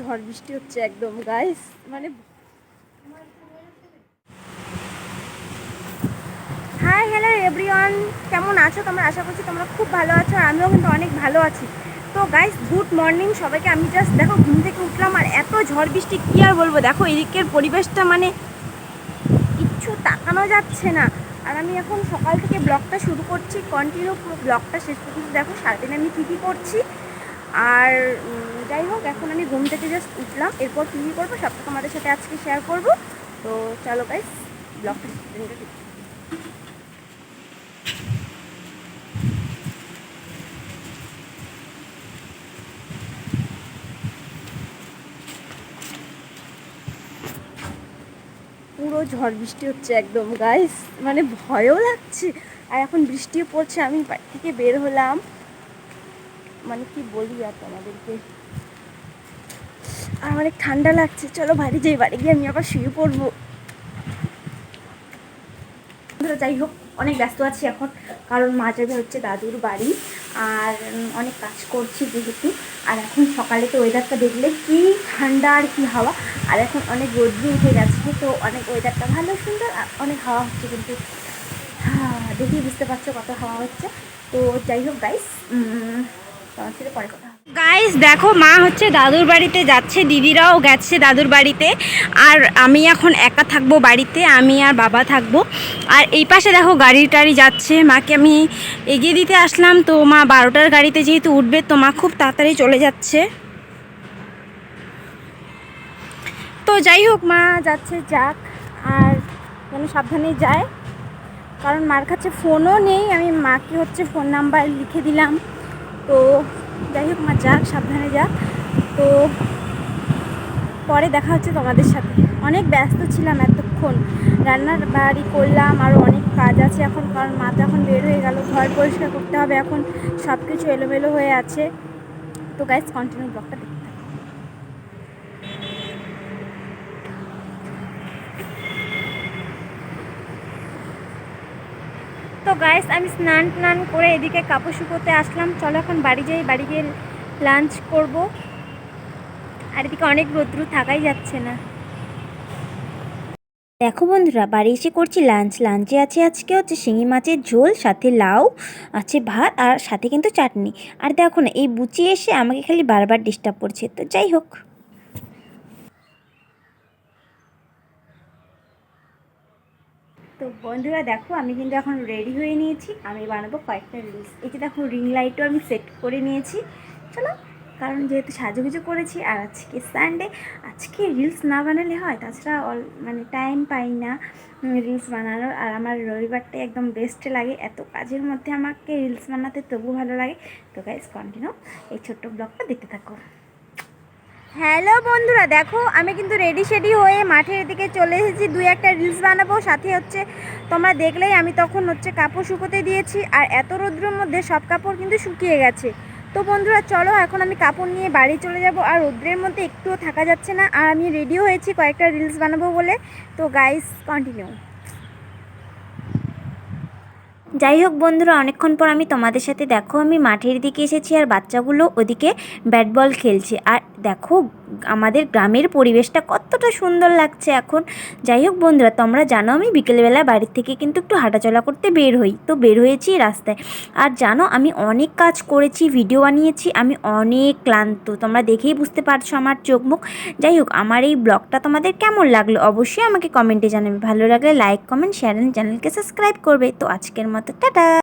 ঝড় বৃষ্টি হচ্ছে একদম গাইস মানে হাই হ্যালো এভরিওয়ান কেমন আছো? তোমরা আশা করছি তোমরা খুব ভালো আছো আর আমিও কিন্তু অনেক ভালো আছি। তো গাইস গুড মর্নিং সবাইকে। আমি জাস্ট দেখো, ঘুম থেকে উঠলাম আর এত ঝড় বৃষ্টি, কী আর বলব? দেখো, এদিকের পরিবেশটা মানে কিচ্ছু তাকানো যাচ্ছে না। আর আমি এখন সকাল থেকে ব্লগটা শুরু করছি কন্টিনিউ পুরো ব্লগটা শেষ পর্যন্ত দেখো, সারাদিন আমি কী কী করছি। আর যাই হোক, এখন আমি ঘুম থেকে জাস্ট উঠলাম। এরপর কী কী করব সবটা তোমাদের সাথে আজকে শেয়ার করব। তো চলো গাইস ব্লগটা পুরো ঝড় বৃষ্টি হচ্ছে একদম গাইস মানে ভয়ও লাগছে। আর এখন বৃষ্টিও পড়ছে, আমি বাড়ি থেকে বের হলাম। মানে কি বলি আর তোমাদেরকে? আর অনেক ঠান্ডা লাগছে। চলো বাড়ি যাই, বাড়ি গিয়ে আমি আবার শুয়ে পড়ব। যাই হোক, অনেক ব্যস্ত আছি এখন, কারণ মা যাবে হচ্ছে দাদুর বাড়ি, আর অনেক কাজ করছি যেহেতু। আর এখন সকালে তো ওয়েদারটা দেখলে কি ঠান্ডা আর কি হাওয়া। আর এখন অনেক রোদ্রু উঠে গেছে, তো অনেক ওয়েদারটা ভালো, সুন্দর, আর অনেক হাওয়া হচ্ছে কিন্তু হ্যাঁ দেখি বুঝতে পারছ কত হাওয়া হচ্ছে। তো যাই হোক গাইস গাইস দেখো, মা হচ্ছে দাদুর বাড়িতে যাচ্ছে, দিদিরাও গেছে দাদুর বাড়িতে। আর আমি এখন একা থাকব বাড়িতে, আমি আর বাবা থাকব। আর এই পাশে দেখো গাড়ি টাড়ি যাচ্ছে। মাকে আমি এগিয়ে দিতে আসলাম। তো মা বারোটার গাড়িতে যেহেতু উঠবে, তো মা খুব তাড়াতাড়ি চলে যাচ্ছে। তো যাই হোক, মা যাচ্ছে, যাক, আর যেন সাবধানে যায়। কারণ মার কাছে ফোনও নেই, আমি মাকে হচ্ছে ফোন নাম্বার লিখে দিলাম। তো যাই হোক, মা যাক, সাবধানে যাক। তো পরে দেখা হচ্ছে তোমাদের সাথে। অনেক ব্যস্ত ছিলাম এতক্ষণ। রান্নার বাড়ি করলাম আরও অনেক কাজ আছে এখন, কারণ মা তো এখন বের হয়ে গেল। ঘর পরিষ্কার করতে হবে এখন সব কিছু এলোমেলো হয়ে আছে। তো গাইস কন্টিনিউ ব্লগটা তো গাইস আমি স্নান টান করে এদিকে কাপড় শুকোতে আসলাম। চলো এখন বাড়ি যাই, বাড়ি গিয়ে লাঞ্চ করব। আর এদিকে অনেক রোদ্রু থাকাই যাচ্ছে না। দেখো বন্ধুরা, বাড়ি এসে করছি লাঞ্চ লাঞ্চে আছে আজকে হচ্ছে শিঙি মাছের ঝোল, সাথে লাউ, আছে ভাত, আর সাথে কিন্তু চাটনি। আর দেখো না, এই বুচি এসে আমাকে খালি বারবার ডিস্টার্ব করছে। তো যাই হোক। তো বন্ধুরা দেখো, আমি কিন্তু এখন রেডি হয়ে নিয়েছি। আমি বানাবো কয়েকটা রিলস। এই যে দেখো রিং লাইটও আমি সেট করে নিয়েছি। চলো, কারণ যেহেতু সাজুগুজু করেছি, আর আজকে সানডে আজকে রিলস না বানালে হয়। তাছাড়া অল মানে টাইম পাই না রিলস বানানোর। আর আমার রবিবারটা একদম বেস্ট লাগে। এত কাজের মধ্যে আমাকে রিলস বানাতে তবু ভালো লাগে। তো গাইজ কন্টিনিউ এই ছোট্ট ব্লগটা দেখতে থাকো। হ্যালো বন্ধুরা, দেখো, আমি কিন্তু রেডি শেডি হয়ে মাঠের দিকে চলে এসেছি। দুই একটা রিলস বানাবো, সাথে হচ্ছে তোমরা দেখলেই আমি তখন হচ্ছে কাপড় শুকোতে দিয়েছি, আর এত রৌদ্রের মধ্যে সব কাপড় কিন্তু শুকিয়ে গেছে। তো বন্ধুরা, চলো, এখন আমি কাপড় নিয়ে বাড়ি চলে যাব, আর রৌদ্রের মধ্যে একটুও থাকা যাচ্ছে না, আর আমি রেডিও হয়েছি কয়েকটা রিলস বানাবো বলে। তো গাইস কন্টিনিউ যাই হোক বন্ধুরা, অনেকক্ষণ পর আমি তোমাদের সাথে, দেখো, আমি মাঠের দিকে এসেছি, আর বাচ্চাগুলো ওদিকে ব্যাট বল খেলছে, আর দেখো, আমাদের গ্রামের পরিবেশটা কতটা সুন্দর লাগছে এখন। যাই হোক বন্ধুরা, তোমরা জানো আমি বিকেলবেলা বাড়ির থেকে কিন্তু একটু হাঁটাচলা করতে বের হই, তো বের হয়েছি রাস্তায়। আর জানো, আমি অনেক কাজ করেছি ভিডিও বানিয়েছি, আমি অনেক ক্লান্ত। তোমরা দেখেই বুঝতে পারছ আমার চোখ মুখ। যাই হোক, আমার এই ব্লগটা তোমাদের কেমন লাগল অবশ্যই আমাকে কমেন্টে জানাবে। ভালো লাগলে লাইক কমেন্ট শেয়ার অ্যান্ড চ্যানেলকে সাবস্ক্রাইব করবে। তো আজকের মতো, টাটা!